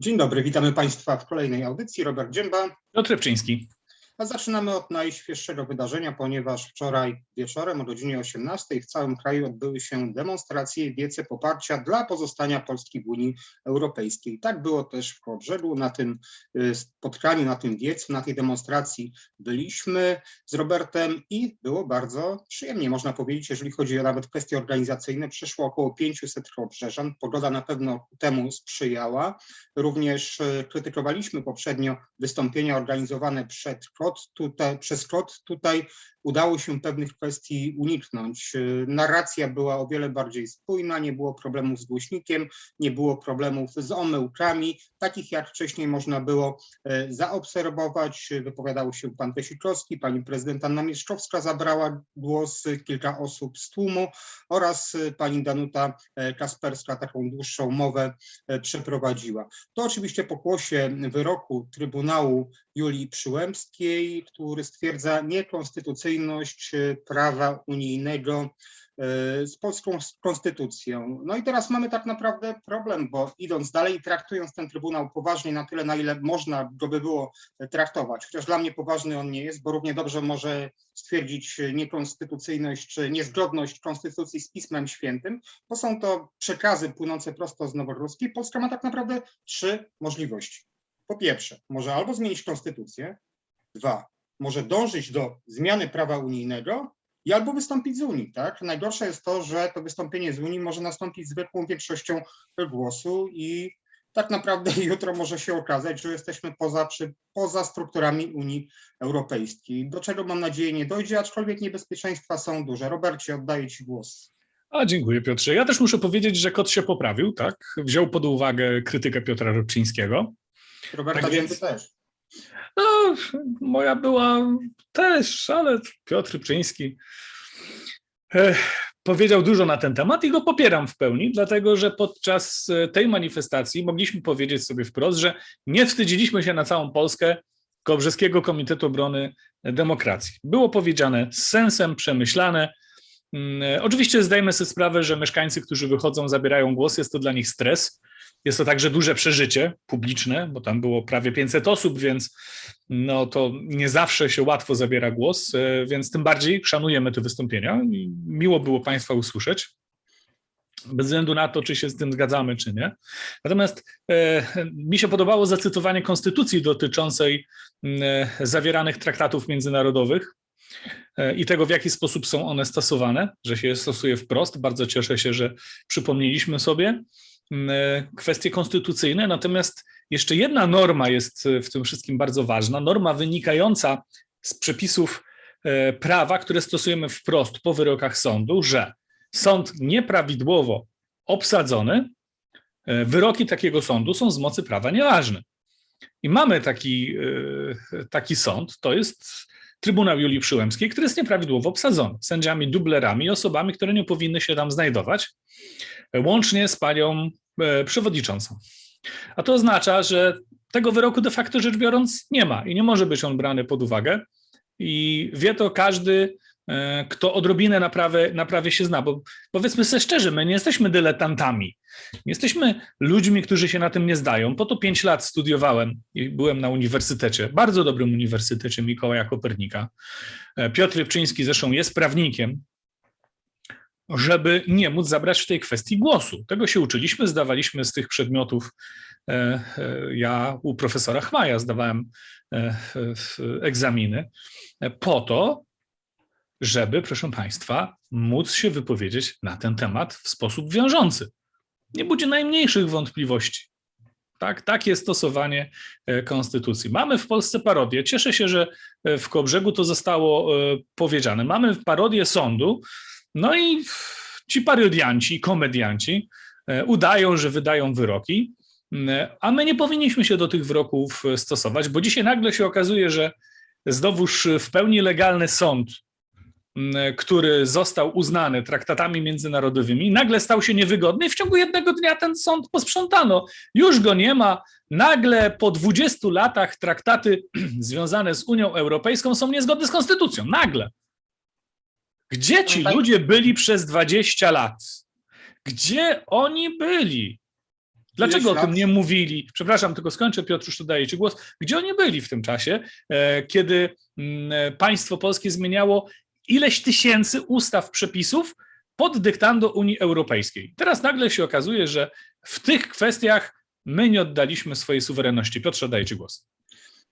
Dzień dobry, witamy Państwa w kolejnej audycji. Robert Dzięba. Piotr Rybczyński. A zaczynamy od najświeższego wydarzenia, ponieważ wczoraj wieczorem o godzinie 18 w całym kraju odbyły się demonstracje wiece poparcia dla pozostania Polski w Unii Europejskiej. Tak było też w Kołobrzegu, na tym y, spotkaniu, na tym wiecu, na tej demonstracji byliśmy z Robertem i było bardzo przyjemnie, można powiedzieć, jeżeli chodzi o nawet kwestie organizacyjne. Przyszło około 500 kołobrzeżan, pogoda na pewno temu sprzyjała. Również y, krytykowaliśmy poprzednio wystąpienia organizowane przed KOT, tutaj, przez KOT. Tutaj udało się pewnych kwestii uniknąć. Y, Narracja była o wiele bardziej spójna, nie było problemów z głośnikiem, nie było problemów z omyłkami, takich jak wcześniej można było e, zaobserwować. Wypowiadał się pan Tesikowski, pani prezydent Anna Mieszkowska zabrała głos, y, kilka osób z tłumu oraz y, pani Danuta Kasperska taką dłuższą mowę przeprowadziła. To oczywiście pokłosie wyroku Trybunału Julii Przyłębskiej, który stwierdza niekonstytucyjność e, prawa unijnego e, z polską konstytucją. No i teraz mamy tak naprawdę problem, bo idąc dalej, traktując ten Trybunał poważnie na tyle, na ile można go by było traktować, chociaż dla mnie poważny on nie jest, bo równie dobrze może stwierdzić niekonstytucyjność czy niezgodność konstytucji z Pismem Świętym, bo są to przekazy płynące prosto z Noworuskiej. Polska ma tak naprawdę trzy możliwości. Po pierwsze, może albo zmienić konstytucję, dwa, może dążyć do zmiany prawa unijnego i albo wystąpić z Unii, tak? Najgorsze jest to, że to wystąpienie z Unii może nastąpić zwykłą większością głosu i tak naprawdę jutro może się okazać, że jesteśmy poza, przy, poza strukturami Unii Europejskiej, do czego mam nadzieję nie dojdzie, aczkolwiek niebezpieczeństwa są duże. Robercie, oddaję Ci głos. A dziękuję Piotrze. Ja też muszę powiedzieć, że kot się poprawił, tak? Wziął pod uwagę krytykę Piotra Rybczyńskiego. Roberta Tak więc- też. No, moja była też, ale Piotr Rybczyński eh, powiedział dużo na ten temat i go popieram w pełni, dlatego że podczas e, tej manifestacji mogliśmy powiedzieć sobie wprost, że nie wstydziliśmy się na całą Polskę Kobrzeskiego Komitetu Obrony Demokracji. Było powiedziane z sensem, przemyślane. Mm, Oczywiście zdajemy sobie sprawę, że mieszkańcy, którzy wychodzą, zabierają głos, jest to dla nich stres. Jest to także duże przeżycie publiczne, bo tam było prawie 500 osób, więc no to nie zawsze się łatwo zabiera głos, e, więc tym bardziej szanujemy te wystąpienia i miło było Państwa usłyszeć. Bez względu na to, czy się z tym zgadzamy, czy nie. Natomiast e, mi się podobało zacytowanie konstytucji dotyczącej e, zawieranych traktatów międzynarodowych i tego, w jaki sposób są one stosowane, że się je stosuje wprost. Bardzo cieszę się, że przypomnieliśmy sobie kwestie konstytucyjne. Natomiast jeszcze jedna norma jest e, w tym wszystkim bardzo ważna, norma wynikająca z przepisów e, prawa, które stosujemy wprost po wyrokach sądu, że sąd nieprawidłowo obsadzony, e, wyroki takiego sądu są z mocy prawa nieważne. I mamy taki, e, taki sąd, to jest Trybunał Julii Przyłębskiej, który jest nieprawidłowo obsadzony sędziami dublerami, osobami, które nie powinny się tam znajdować, e, łącznie z panią e, przewodniczącą. A to oznacza, że tego wyroku de facto rzecz biorąc nie ma i nie może być on brany pod uwagę. I wie to każdy, e, kto odrobinę na prawie, się zna, bo powiedzmy sobie szczerze, my nie jesteśmy dyletantami. Nie jesteśmy ludźmi, którzy się na tym nie zdają. Po to pięć lat studiowałem i byłem na uniwersytecie, bardzo dobrym uniwersytecie Mikołaja Kopernika. E, Piotr Rybczyński zresztą jest prawnikiem, żeby nie móc zabrać w tej kwestii głosu. Tego się uczyliśmy, zdawaliśmy z tych przedmiotów. e, e, Ja u profesora Chmaja zdawałem e, egzaminy po to, żeby, proszę Państwa, móc się wypowiedzieć na ten temat w sposób wiążący. Nie budzi najmniejszych wątpliwości. Tak, takie stosowanie konstytucji. Mamy w Polsce parodię. Cieszę się, że w Kobrzegu to zostało powiedziane. Mamy parodię sądu, no i ci parodianci, komedianci e, udają, że wydają wyroki, a my nie powinniśmy się do tych wyroków e, stosować, bo dzisiaj nagle się okazuje, że znowuż w pełni legalny sąd, który został uznany traktatami międzynarodowymi, nagle stał się niewygodny i w ciągu jednego dnia ten sąd posprzątano. Już go nie ma. Nagle po 20 latach traktaty związane z Unią Europejską są niezgodne z konstytucją. Nagle. Gdzie ci tak. ludzie byli przez 20 lat? Gdzie oni byli? Dlaczego o tym nie mówili? Przepraszam, tylko skończę, Piotr, już tu daję Ci głos. Gdzie oni byli w tym czasie, e, kiedy mm, e, państwo polskie zmieniało ileś tysięcy ustaw, przepisów pod dyktando Unii Europejskiej? Teraz nagle się okazuje, że w tych kwestiach my nie oddaliśmy swojej suwerenności. Piotrze, daję Ci głos.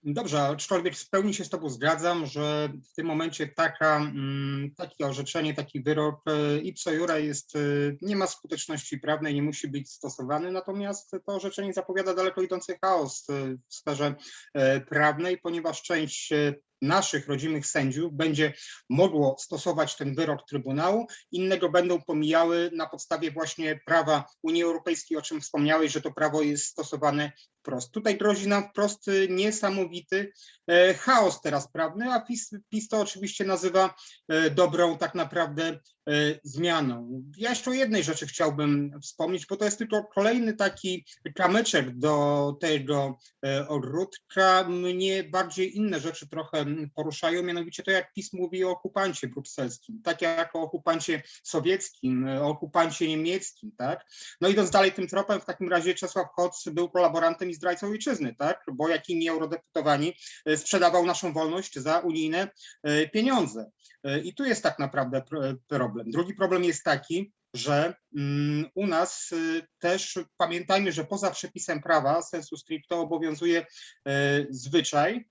Dobrze, aczkolwiek w pełni się z Tobą zgadzam, że w tym momencie taka, mm, takie orzeczenie, taki wyrok e, ipso jure jest, e, nie ma skuteczności prawnej, nie musi być stosowany, natomiast to orzeczenie zapowiada daleko idący chaos e, w sferze prawnej, ponieważ część naszych rodzimych sędziów będzie mogło stosować ten wyrok Trybunału, innego będą pomijały na podstawie właśnie prawa Unii Europejskiej, o czym wspomniałeś, że to prawo jest stosowane wprost. Tutaj grozi nam wprost niesamowity e, chaos teraz prawny, a PiS, PiS to oczywiście nazywa e, dobrą tak naprawdę zmianą. Ja jeszcze o jednej rzeczy chciałbym wspomnieć, bo to jest tylko kolejny taki kamyczek do tego e, ogródka. Mnie bardziej inne rzeczy trochę poruszają, mianowicie to jak PiS mówi o okupancie brukselskim, tak jak o okupancie sowieckim, e, o okupancie niemieckim, tak? No idąc dalej tym tropem, w takim razie Czesław Hoc był kolaborantem i zdrajcą ojczyzny, tak? Bo jak inni eurodeputowani e, sprzedawał naszą wolność za unijne e, pieniądze. E, I tu jest tak naprawdę pr- problem. Drugi problem jest taki, że mm, u nas y, też pamiętajmy, że poza przepisem prawa sensu stricto obowiązuje e, zwyczaj,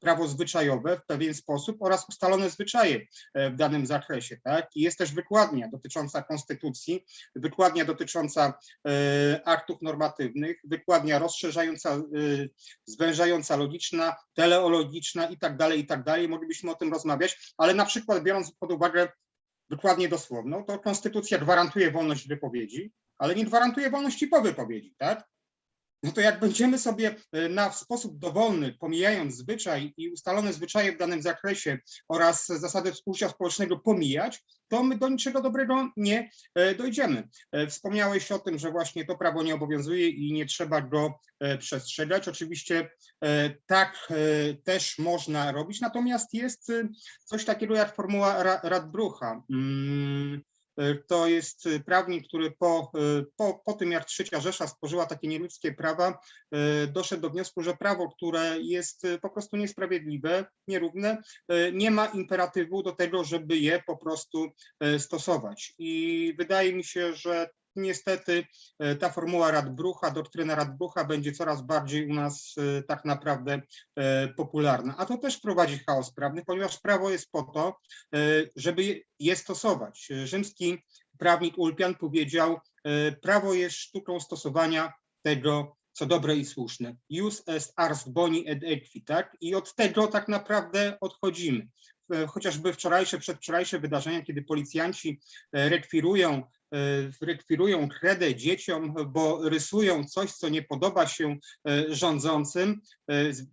prawo zwyczajowe w pewien sposób oraz ustalone zwyczaje e, w danym zakresie. Tak? I jest też wykładnia dotycząca konstytucji, wykładnia dotycząca e, aktów normatywnych, wykładnia rozszerzająca, e, zwężająca logiczna, teleologiczna i tak dalej, i tak dalej. Moglibyśmy o tym rozmawiać, ale na przykład biorąc pod uwagę wykładnię dosłowną, to konstytucja gwarantuje wolność wypowiedzi, ale nie gwarantuje wolności po wypowiedzi, tak? No to jak będziemy sobie e, na w sposób dowolny, pomijając zwyczaj i ustalone zwyczaje w danym zakresie oraz zasady współżycia społecznego pomijać, to my do niczego dobrego nie e, dojdziemy. E, Wspomniałeś o tym, że właśnie to prawo nie obowiązuje i nie trzeba go przestrzegać. Oczywiście tak też można robić, natomiast jest coś takiego jak formuła Ra- Radbrucha. Mm, To jest e, prawnik, który po, e, po, po tym, jak trzecia Rzesza stworzyła takie nieludzkie prawa, e, doszedł do wniosku, że prawo, które jest e, po prostu niesprawiedliwe, nierówne, e, nie ma imperatywu do tego, żeby je po prostu e, stosować. I wydaje mi się, że niestety e, ta formuła Radbrucha, doktryna Radbrucha będzie coraz bardziej u nas e, tak naprawdę e, popularna. A to też prowadzi chaos prawny, ponieważ prawo jest po to, żeby je- stosować. Rzymski prawnik Ulpian powiedział, prawo jest sztuką stosowania tego, co dobre i słuszne. Jus est ars boni et equi, tak? I od tego tak naprawdę odchodzimy. E, Chociażby wczorajsze, przedwczorajsze wydarzenia, kiedy policjanci e, rekwirują e, rekwirują kredę dzieciom, bo rysują coś, co nie podoba się rządzącym,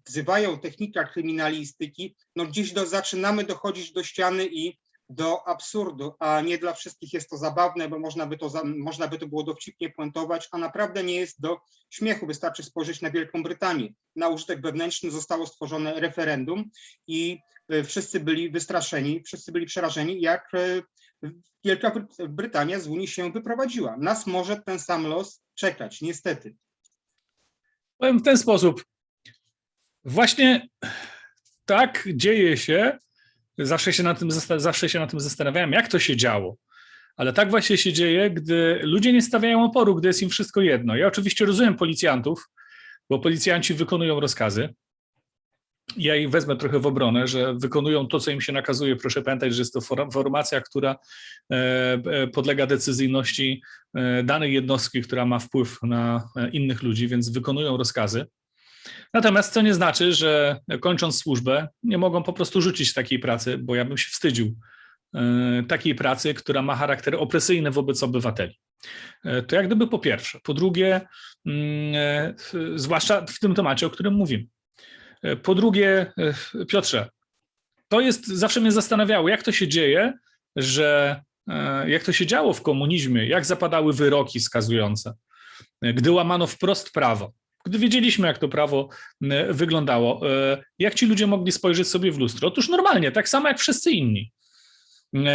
wzywają technika kryminalistyki, no gdzieś do, zaczynamy dochodzić do ściany i do absurdu, a nie dla wszystkich jest to zabawne, bo można by to, za, można by to było dowcipnie puentować, a naprawdę nie jest do śmiechu. Wystarczy spojrzeć na Wielką Brytanię. Na użytek wewnętrzny zostało stworzone referendum i e, wszyscy byli wystraszeni, wszyscy byli przerażeni, jak e, Wielka Bry- Brytania z Unii się wyprowadziła. Nas może ten sam los czekać, niestety. Powiem w ten sposób. Właśnie tak dzieje się. Zawsze się, na tym, zawsze się na tym zastanawiałem, jak to się działo. Ale tak właśnie się dzieje, gdy ludzie nie stawiają oporu, gdy jest im wszystko jedno. Ja oczywiście rozumiem policjantów, bo policjanci wykonują rozkazy. Ja ich wezmę trochę w obronę, że wykonują to, co im się nakazuje. Proszę pamiętać, że jest to for- formacja, która e, e, podlega decyzyjności e, danej jednostki, która ma wpływ na innych ludzi, więc wykonują rozkazy. Natomiast co nie znaczy, że kończąc służbę, nie mogą po prostu rzucić takiej pracy, bo ja bym się wstydził e, takiej pracy, która ma charakter opresyjny wobec obywateli. E, To jak gdyby po pierwsze. Po drugie, mm, e, zwłaszcza w tym temacie, o którym mówimy. Po drugie, Piotrze, to jest, zawsze mnie zastanawiało, jak to się dzieje, że jak to się działo w komunizmie, jak zapadały wyroki skazujące, gdy łamano wprost prawo, gdy wiedzieliśmy, jak to prawo wyglądało, e, jak ci ludzie mogli spojrzeć sobie w lustro? Otóż normalnie, tak samo jak wszyscy inni.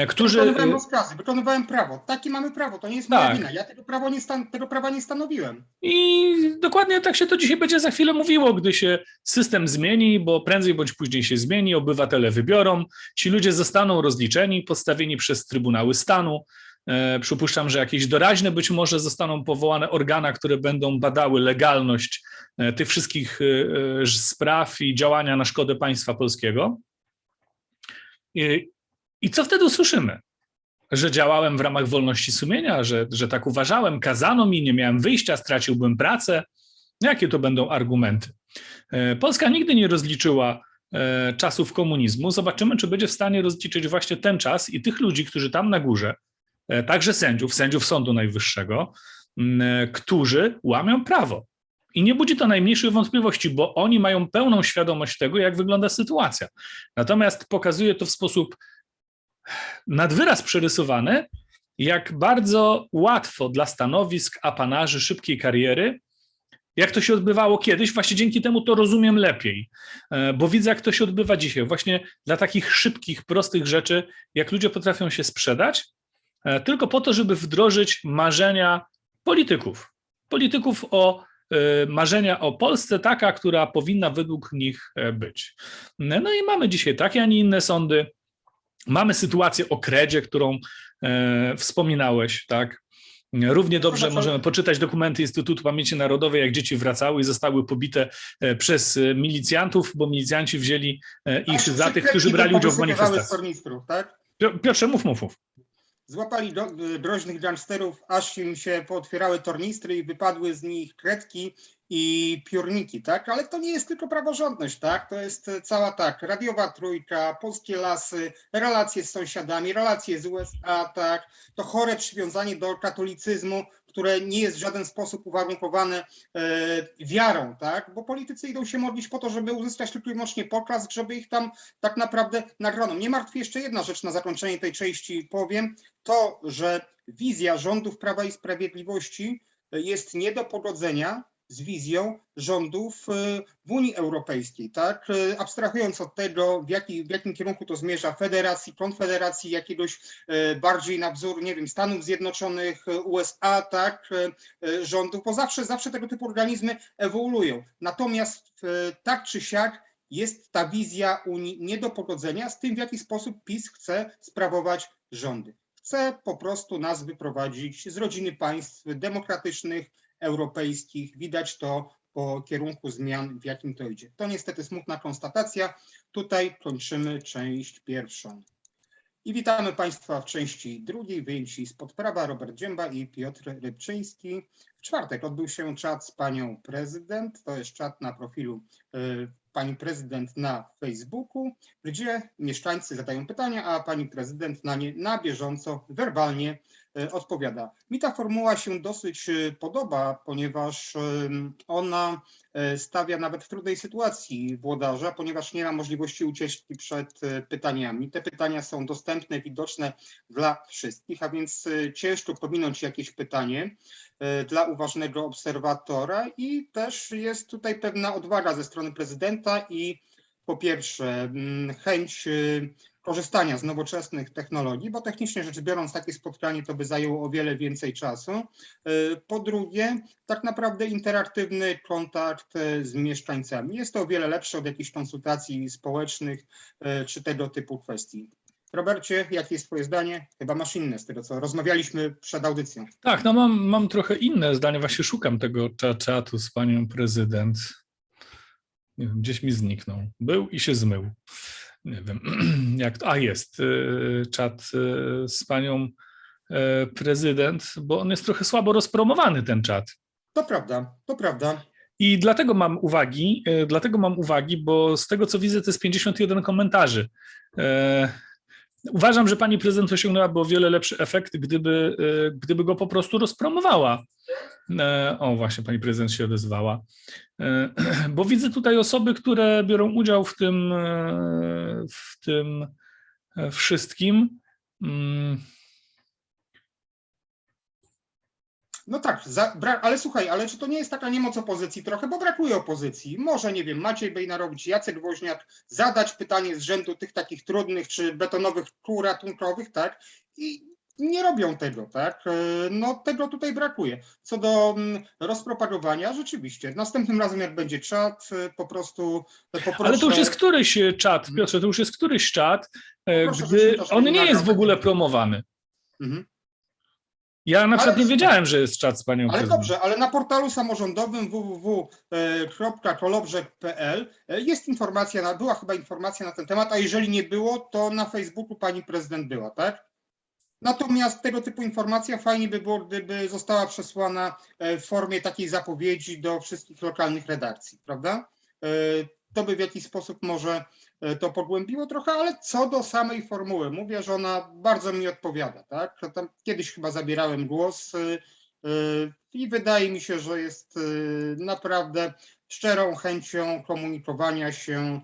którzy. Wykonywałem rozkazy, wykonywałem prawo. Takie mamy prawo, to nie jest moja Tak. wina. Ja tego, prawo nie stan- tego prawa nie stanowiłem. I dokładnie tak się to dzisiaj będzie za chwilę mówiło, gdy się system zmieni, bo prędzej bądź później się zmieni, obywatele wybiorą, ci ludzie zostaną rozliczeni, postawieni przez Trybunały Stanu. E, Przypuszczam, że jakieś doraźne być może zostaną powołane organa, które będą badały legalność e, tych wszystkich e, spraw i działania na szkodę państwa polskiego. I, i co wtedy usłyszymy? że działałem w ramach wolności sumienia, że, że tak uważałem, kazano mi, nie miałem wyjścia, straciłbym pracę. Jakie to będą argumenty? Polska nigdy nie rozliczyła czasów komunizmu. Zobaczymy, czy będzie w stanie rozliczyć właśnie ten czas i tych ludzi, którzy tam na górze, także sędziów, sędziów Sądu Najwyższego, e, którzy łamią prawo. I nie budzi to najmniejszych wątpliwości, bo oni mają pełną świadomość tego, jak wygląda sytuacja. Natomiast pokazuje to w sposób nad wyraz przerysowany, jak bardzo łatwo dla stanowisk, apanarzy, szybkiej kariery, jak to się odbywało kiedyś, właśnie dzięki temu to rozumiem lepiej, e, bo widzę, jak to się odbywa dzisiaj. Właśnie dla takich szybkich, prostych rzeczy, jak ludzie potrafią się sprzedać, e, tylko po to, żeby wdrożyć marzenia polityków. Polityków o e, marzenia o Polsce taka, która powinna według nich e, być. No i mamy dzisiaj takie, a nie inne sądy. Mamy sytuację o kredzie, którą e, wspominałeś, tak? Równie dobrze możemy poczytać dokumenty Instytutu Pamięci Narodowej, jak dzieci wracały i zostały pobite e, przez e, milicjantów, bo milicjanci wzięli e, ich za tych, którzy brali udział w manifestacji. tak? Pio- Piotrze, mów, mów, mów. Złapali do, y, groźnych gangsterów, aż im się pootwierały tornistry i wypadły z nich kredki i piórniki, tak? Ale to nie jest tylko praworządność, tak? To jest cała tak, radiowa trójka, polskie lasy, relacje z sąsiadami, relacje z USA, tak? To chore przywiązanie do katolicyzmu, które nie jest w żaden sposób uwarunkowane e, wiarą, tak? Bo politycy idą się modlić po to, żeby uzyskać tylko i wyłącznie poklask, żeby ich tam tak naprawdę nagroną. Nie martwi jeszcze jedna rzecz na zakończenie tej części powiem, to, że wizja rządów Prawa i Sprawiedliwości jest nie do pogodzenia z wizją rządów y, w Unii Europejskiej, tak? Y, Abstrahując od tego, w, jaki, w jakim kierunku to zmierza, federacji, konfederacji, jakiegoś y, bardziej na wzór, nie wiem, Stanów Zjednoczonych, USA, tak, rządów, bo zawsze, zawsze tego typu organizmy ewoluują. Natomiast tak czy siak jest ta wizja Unii nie do pogodzenia z tym, w jaki sposób PiS chce sprawować rządy. Chce po prostu nas wyprowadzić z rodziny państw demokratycznych, europejskich. Widać to po kierunku zmian, w jakim to idzie. To niestety smutna konstatacja. Tutaj kończymy część pierwszą. I witamy Państwa w części drugiej, wyjęci spod prawa Robert Dzięba i Piotr Rybczyński. W czwartek odbył się czat z panią prezydent, to jest czat na profilu y, pani prezydent na Facebooku, gdzie mieszkańcy zadają pytania, a pani prezydent na nie na bieżąco, werbalnie odpowiada. Mi ta formuła się dosyć y, podoba, ponieważ ym, ona stawia nawet w trudnej sytuacji włodarza, ponieważ nie ma możliwości ucieczki przed pytaniami. Te pytania są dostępne, widoczne dla wszystkich, a więc ciężko pominąć jakieś pytanie dla uważnego obserwatora i też jest tutaj pewna odwaga ze strony prezydenta i po pierwsze chęć korzystania z nowoczesnych technologii, bo technicznie rzecz biorąc takie spotkanie to by zajęło o wiele więcej czasu. Y, Po drugie, tak naprawdę interaktywny kontakt y, z mieszkańcami. Jest to o wiele lepsze od jakichś konsultacji społecznych y, czy tego typu kwestii. Robercie, jakie jest Twoje zdanie? Chyba masz inne z tego, co rozmawialiśmy przed audycją. Tak, no mam, mam trochę inne zdanie. Właśnie szukam tego cza- czatu z panią prezydent. Nie wiem, gdzieś mi zniknął. Był i się zmył. Nie wiem, jak to. A jest y, czat y, z panią y, prezydent, bo on jest trochę słabo rozpromowany, ten czat. To prawda, to prawda. I dlatego mam uwagi, e, dlatego mam uwagi, bo z tego co widzę, to jest 51 komentarzy. Uważam, że pani prezydent osiągnęłaby o wiele lepszy efekt, gdyby, e, gdyby go po prostu rozpromowała. E, O, właśnie pani prezydent się odezwała. E, Bo widzę tutaj osoby, które biorą udział w tym, w tym wszystkim. No tak, za, bra, ale słuchaj, ale czy to nie jest taka niemoc opozycji trochę, bo brakuje opozycji. Może, nie wiem, Maciej Bejnarowicz, Jacek Woźniak zadać pytanie z rzędu tych takich trudnych czy betonowych kół ratunkowych, tak? I nie robią tego, tak? E, No tego tutaj brakuje. Co do mm, rozpropagowania, rzeczywiście, następnym razem jak będzie czat, e, po prostu poproszę... Ale to już jest któryś e, czat, Piotrze, to już jest któryś czat, e, Proszę, gdy on nie jest w ogóle promowany. Mhm. Ja na przykład nie słuchaj, wiedziałem, że jest czat z panią Ale prezydent. dobrze, ale na portalu samorządowym www.kolobrzeg.pl e, jest informacja, była chyba informacja na ten temat, a jeżeli nie było, to na Facebooku pani prezydent była, tak? Natomiast tego typu informacja fajnie by było, gdyby została przesłana e, w formie takiej zapowiedzi do wszystkich lokalnych redakcji, prawda? To by w jakiś sposób może e, to pogłębiło trochę, ale co do samej formuły, mówię, że ona bardzo mi odpowiada, tak? Tam kiedyś chyba zabierałem głos e, e, i wydaje mi się, że jest naprawdę szczerą chęcią komunikowania się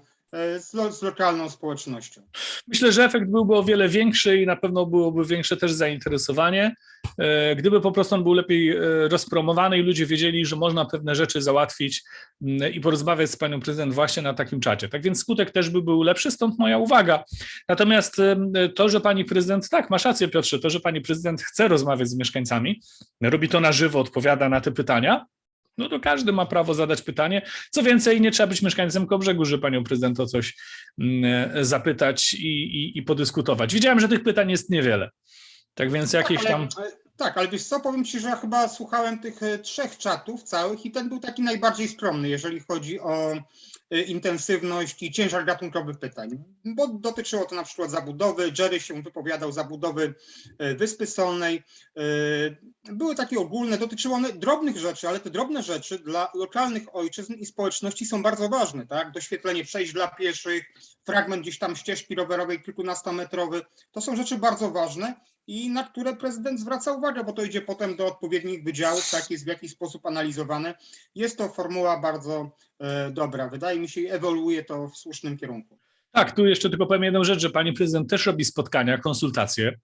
z, lo- z lokalną społecznością. Myślę, że efekt byłby o wiele większy i na pewno byłoby większe też zainteresowanie, e, gdyby po prostu on był lepiej e, rozpromowany i ludzie wiedzieli, że można pewne rzeczy załatwić i porozmawiać z panią prezydent właśnie na takim czacie. Tak więc skutek też by był lepszy, stąd moja uwaga. Natomiast to, że pani prezydent, tak, masz rację Piotrze, to, że pani prezydent chce rozmawiać z mieszkańcami, robi to na żywo, odpowiada na te pytania, no to każdy ma prawo zadać pytanie. Co więcej, nie trzeba być mieszkańcem Kobrzegu, że panią prezydent o coś mm, zapytać i, i, i podyskutować. Widziałem, że tych pytań jest niewiele. Tak więc jakieś tak, ale, tam. Tak, ale wiesz co, powiem Ci, że ja chyba słuchałem tych e, trzech czatów całych i ten był taki najbardziej skromny, jeżeli chodzi o intensywność i ciężar gatunkowy pytań, bo dotyczyło to na przykład zabudowy, Jerry się wypowiadał zabudowy e, Wyspy Solnej, E, były takie ogólne, dotyczyły one drobnych rzeczy, ale te drobne rzeczy dla lokalnych ojczyzn i społeczności są bardzo ważne, tak, doświetlenie przejść dla pieszych, fragment gdzieś tam ścieżki rowerowej kilkunastometrowy, to są rzeczy bardzo ważne i na które prezydent zwraca uwagę, bo to idzie potem do odpowiednich wydziałów, tak jest w jakiś sposób analizowane. Jest to formuła bardzo e, dobra, wydaje mi się, ewoluuje to w słusznym kierunku. Tak, tu jeszcze tylko powiem jedną rzecz, że pani prezydent też robi spotkania, konsultacje,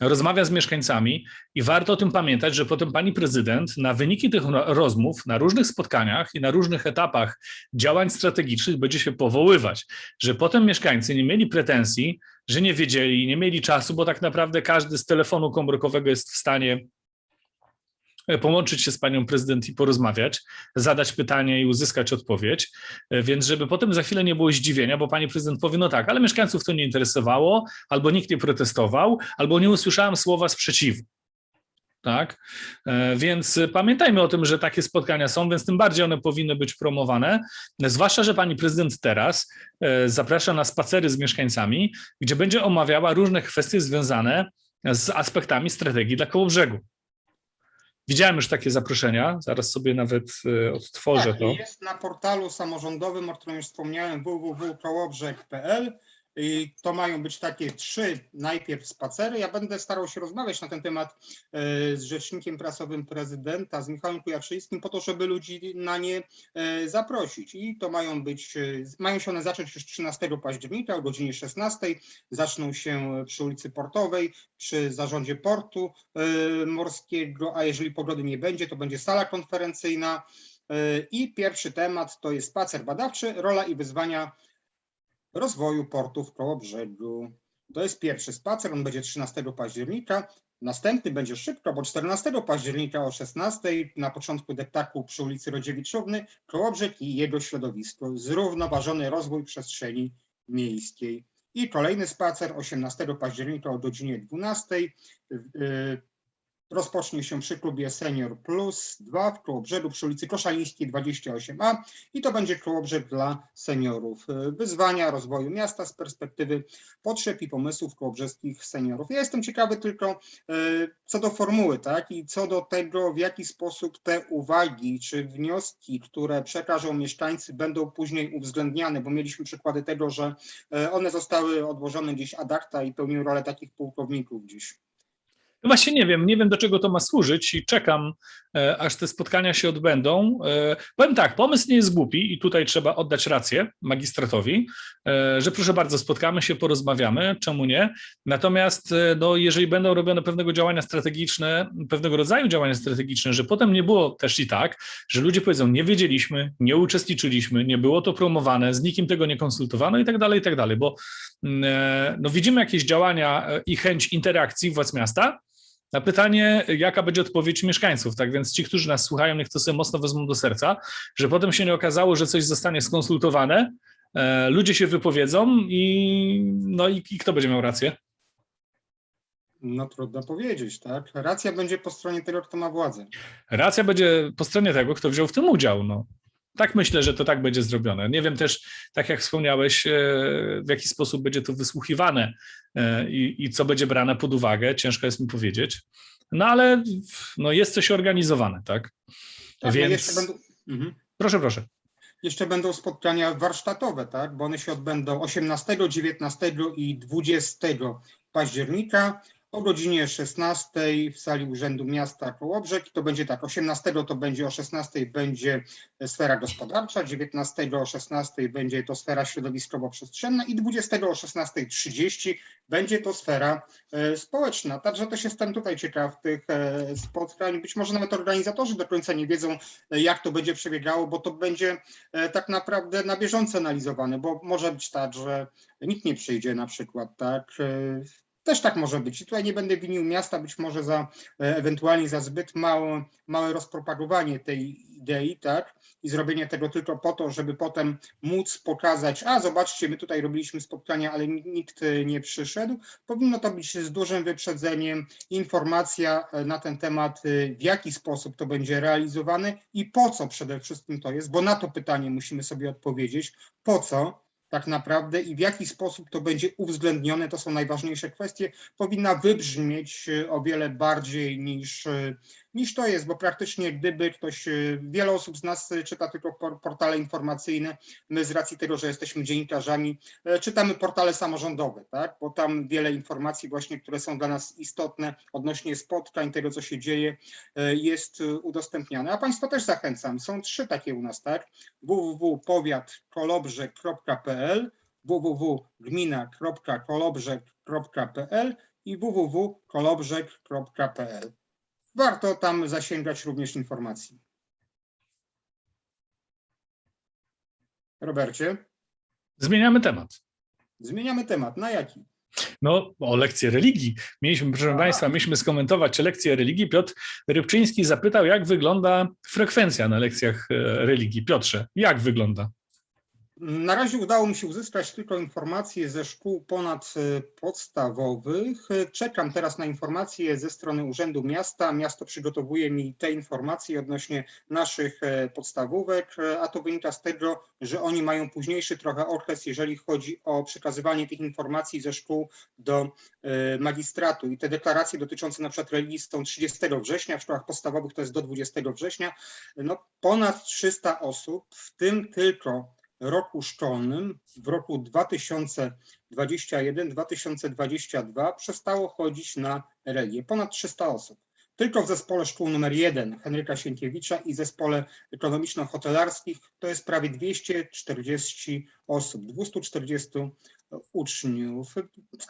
rozmawia z mieszkańcami i warto o tym pamiętać, że potem pani prezydent na wyniki tych ro- rozmów, na różnych spotkaniach i na różnych etapach działań strategicznych będzie się powoływać, że potem mieszkańcy nie mieli pretensji, że nie wiedzieli, nie mieli czasu, bo tak naprawdę każdy z telefonu komórkowego jest w stanie e, połączyć się z panią prezydent i porozmawiać, zadać pytanie i uzyskać odpowiedź. E, Więc żeby potem za chwilę nie było zdziwienia, bo pani prezydent powie, no tak, ale mieszkańców to nie interesowało, albo nikt nie protestował, albo nie usłyszałem słowa sprzeciwu. Tak, E, więc pamiętajmy o tym, że takie spotkania są, więc tym bardziej one powinny być promowane. Zwłaszcza, że pani prezydent teraz e, zaprasza na spacery z mieszkańcami, gdzie będzie omawiała różne kwestie związane z aspektami strategii dla Kołobrzegu. Widziałem już takie zaproszenia, zaraz sobie nawet e, odtworzę tak, to. jest na portalu samorządowym, o którym już wspomniałem, www.kołobrzeg.pl to mają być takie trzy najpierw spacery. Ja będę starał się rozmawiać na ten temat e, z rzecznikiem prasowym prezydenta, z Michałem Kujaczyńskim, po to, żeby ludzi na nie e, zaprosić. I to mają być, e, mają się one zacząć już 13 października o godzinie 16. Zaczną się przy ulicy Portowej, przy zarządzie portu morskiego, a jeżeli pogody nie będzie, to będzie sala konferencyjna. I pierwszy temat to jest spacer badawczy, rola i wyzwania rozwoju portów koło brzegu. To jest pierwszy spacer, on będzie 13 października. Następny będzie szybko, bo 14 października o 16 na początku deptaku przy ulicy Rodziewiczówny Kołobrzeg i jego środowisko. Zrównoważony rozwój przestrzeni miejskiej. I kolejny spacer 18 października o godzinie 12. Yy, Rozpocznie się przy klubie Senior Plus 2 w Kołobrzegu przy ulicy Koszalińskiej 28A i to będzie Kołobrzeg dla seniorów. Y, Wyzwania rozwoju miasta z perspektywy potrzeb i pomysłów kołobrzeskich seniorów. Ja jestem ciekawy tylko y, co do formuły, tak, i co do tego, w jaki sposób te uwagi czy wnioski, które przekażą mieszkańcy, będą później uwzględniane, bo mieliśmy przykłady tego, że y, one zostały odłożone gdzieś ad acta i pełniły rolę takich pułkowników dziś. No Właśnie nie wiem, nie wiem do czego to ma służyć i czekam, e, aż te spotkania się odbędą. E, Powiem tak, pomysł nie jest głupi i tutaj trzeba oddać rację magistratowi, e, że proszę bardzo, spotkamy się, porozmawiamy, czemu nie. Natomiast no, jeżeli będą robione pewnego działania strategiczne, pewnego rodzaju działania strategiczne, że potem nie było też i tak, że ludzie powiedzą, nie wiedzieliśmy, nie uczestniczyliśmy, nie było to promowane, z nikim tego nie konsultowano i tak dalej, i tak dalej, bo mm, no, widzimy jakieś działania i chęć interakcji władz miasta, na pytanie, jaka będzie odpowiedź mieszkańców. Tak więc ci, którzy nas słuchają, niech to sobie mocno wezmą do serca, że potem się nie okazało, że coś zostanie skonsultowane, e, ludzie się wypowiedzą i, no i, i kto będzie miał rację? No trudno powiedzieć, tak? Racja będzie po stronie tego, kto ma władzę. Racja będzie po stronie tego, kto wziął w tym udział. No. Tak myślę, że to tak będzie zrobione. Nie wiem też, tak jak wspomniałeś, e, w jaki sposób będzie to wysłuchiwane e, i, i co będzie brane pod uwagę. Ciężko jest mi powiedzieć. No ale no, jest coś organizowane, tak? Tak, Więc- no będą, mhm. Proszę, proszę. jeszcze będą spotkania warsztatowe, tak? Bo one się odbędą 18, 19 i 20 października o godzinie 16 w sali Urzędu Miasta Kołobrzeg. To będzie tak, 18 to będzie o 16 będzie sfera gospodarcza, 19 o 16 będzie to sfera środowiskowo-przestrzenna i 20 o 16.30 będzie to sfera e, społeczna. Także też jestem tutaj ciekaw tych e, spotkań. Być może nawet organizatorzy do końca nie wiedzą, e, jak to będzie przebiegało, bo to będzie e, tak naprawdę na bieżąco analizowane, bo może być tak, że nikt nie przyjdzie na przykład, tak. e, Też tak może być. I tutaj nie będę winił miasta, być może za e, ewentualnie za zbyt małe, małe rozpropagowanie tej idei, tak, i zrobienie tego tylko po to, żeby potem móc pokazać, a zobaczcie, my tutaj robiliśmy spotkania, ale ni- nikt e, nie przyszedł. Powinno to być z dużym wyprzedzeniem informacja e, na ten temat, w jaki sposób to będzie realizowane i po co przede wszystkim to jest, bo na to pytanie musimy sobie odpowiedzieć, po co tak naprawdę i w jaki sposób to będzie uwzględnione, to są najważniejsze kwestie, powinna wybrzmieć e, o wiele bardziej niż, e, niż to jest, bo praktycznie gdyby ktoś, e, wiele osób z nas e, czyta tylko por- portale informacyjne, my z racji tego, że jesteśmy dziennikarzami, e, czytamy portale samorządowe, tak? bo tam wiele informacji właśnie, które są dla nas istotne odnośnie spotkań, tego co się dzieje, jest udostępniane. A Państwa też zachęcam, są trzy takie u nas, tak? www.powiatkolobrzeg.pl www.gmina.kolobrzeg.pl i www.kolobrzeg.pl Warto tam zasięgać również informacji. Robercie, Zmieniamy temat. zmieniamy temat. Na jaki? No, o lekcję religii. Mieliśmy, proszę Państwa, mieliśmy skomentować lekcję religii. Piotr Rybczyński zapytał, jak wygląda frekwencja na lekcjach e, religii. Piotrze, jak wygląda? Na razie udało mi się uzyskać tylko informacje ze szkół ponadpodstawowych. Czekam teraz na informacje ze strony Urzędu Miasta. Miasto przygotowuje mi te informacje odnośnie naszych e, podstawówek, e, a to wynika z tego, że oni mają późniejszy trochę okres, jeżeli chodzi o przekazywanie tych informacji ze szkół do e, magistratu. I te deklaracje dotyczące na przykład religii są 30 września, w szkołach podstawowych to jest do 20 września. No, ponad 300 osób, w tym tylko roku szkolnym w roku 2021-2022 przestało chodzić na religię. Ponad 300 osób. Tylko w zespole szkół numer 1 Henryka Sienkiewicza i zespole ekonomiczno-hotelarskich to jest prawie 240 osób, 240 uczniów.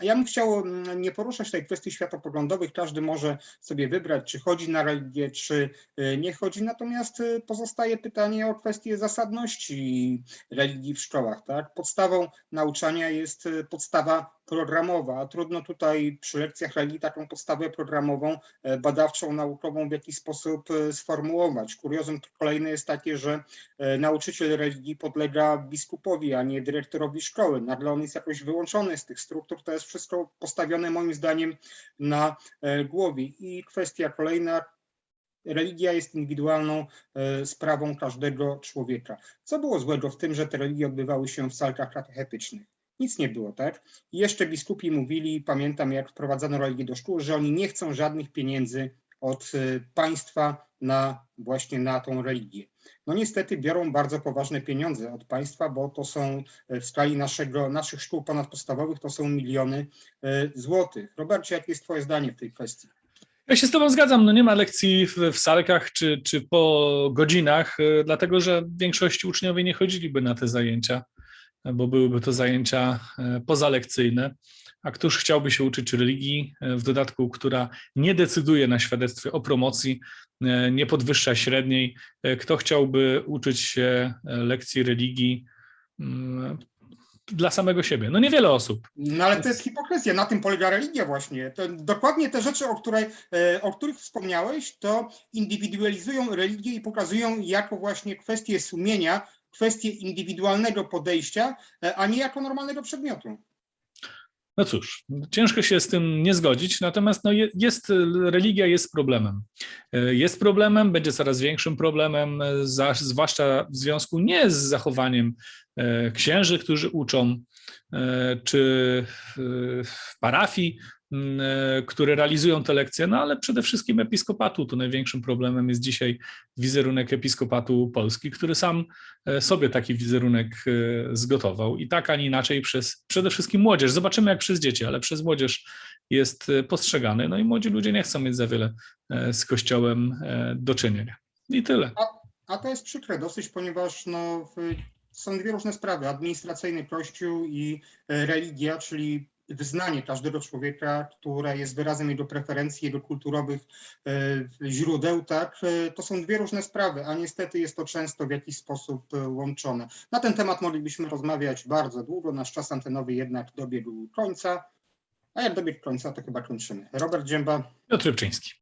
Ja bym chciał mm, nie poruszać tej kwestii światopoglądowych. Każdy może sobie wybrać, czy chodzi na religię, czy y, nie chodzi. Natomiast y, pozostaje pytanie o kwestię zasadności religii w szkołach. Tak? Podstawą nauczania jest y, podstawa programowa, trudno tutaj przy lekcjach religii taką podstawę programową, e, badawczą, naukową w jakiś sposób e, sformułować. Kuriozum kolejne jest takie, że e, nauczyciel religii podlega biskupowi, a nie dyrektorowi szkoły. Nagle on jest jakoś wyłączony z tych struktur. To jest wszystko postawione moim zdaniem na głowie. I kwestia kolejna, religia jest indywidualną sprawą każdego człowieka. Co było złego w tym, że te religie odbywały się w salkach katechetycznych? Nic nie było, tak? I jeszcze biskupi mówili, pamiętam jak wprowadzano religię do szkół, że oni nie chcą żadnych pieniędzy od e, państwa na właśnie na tą religię. No niestety biorą bardzo poważne pieniądze od państwa, bo to są e, w skali naszego, naszych szkół ponadpodstawowych to są miliony e, złotych. Robercie, jakie jest twoje zdanie w tej kwestii? Ja się z Tobą zgadzam, no nie ma lekcji w, w salkach czy, czy po godzinach, y, dlatego że większości uczniowie nie chodziliby na te zajęcia, y, bo byłyby to zajęcia y, pozalekcyjne. A któż chciałby się uczyć religii, y, w dodatku, która nie decyduje na świadectwie o promocji, y, nie podwyższa średniej? Kto chciałby uczyć się lekcji religii mm, dla samego siebie? No niewiele osób. No ale to jest hipokryzja, na tym polega religia właśnie. To dokładnie te rzeczy, o, e, o których wspomniałeś, to indywidualizują religię i pokazują jako właśnie kwestię sumienia, kwestię indywidualnego podejścia, e, a nie jako normalnego przedmiotu. No cóż, ciężko się z tym nie zgodzić, natomiast no je- jest, religia jest problemem. E, Jest problemem, będzie coraz większym problemem, e, za- zwłaszcza w związku nie z zachowaniem księży, którzy uczą, e, czy e, parafii, e, które realizują te lekcje, no ale przede wszystkim episkopatu. Tu największym problemem jest dzisiaj wizerunek episkopatu Polski, który sam e, sobie taki wizerunek e, zgotował i tak, a nie inaczej przez przede wszystkim młodzież. Zobaczymy jak przez dzieci, ale przez młodzież jest e, postrzegany. No i młodzi ludzie nie chcą mieć za wiele e, z Kościołem e, do czynienia. I tyle. A to jest przykre dosyć, ponieważ no, są dwie różne sprawy. Administracyjny Kościół i e, religia, czyli wyznanie każdego człowieka, które jest wyrazem jego preferencji, jego kulturowych e, źródeł, tak, e, to są dwie różne sprawy, a niestety jest to często w jakiś sposób łączone. Na ten temat moglibyśmy rozmawiać bardzo długo, nasz czas antenowy jednak dobiegł końca, a jak dobiegł końca, to chyba kończymy. Robert Dzięba, Piotr Rybczyński.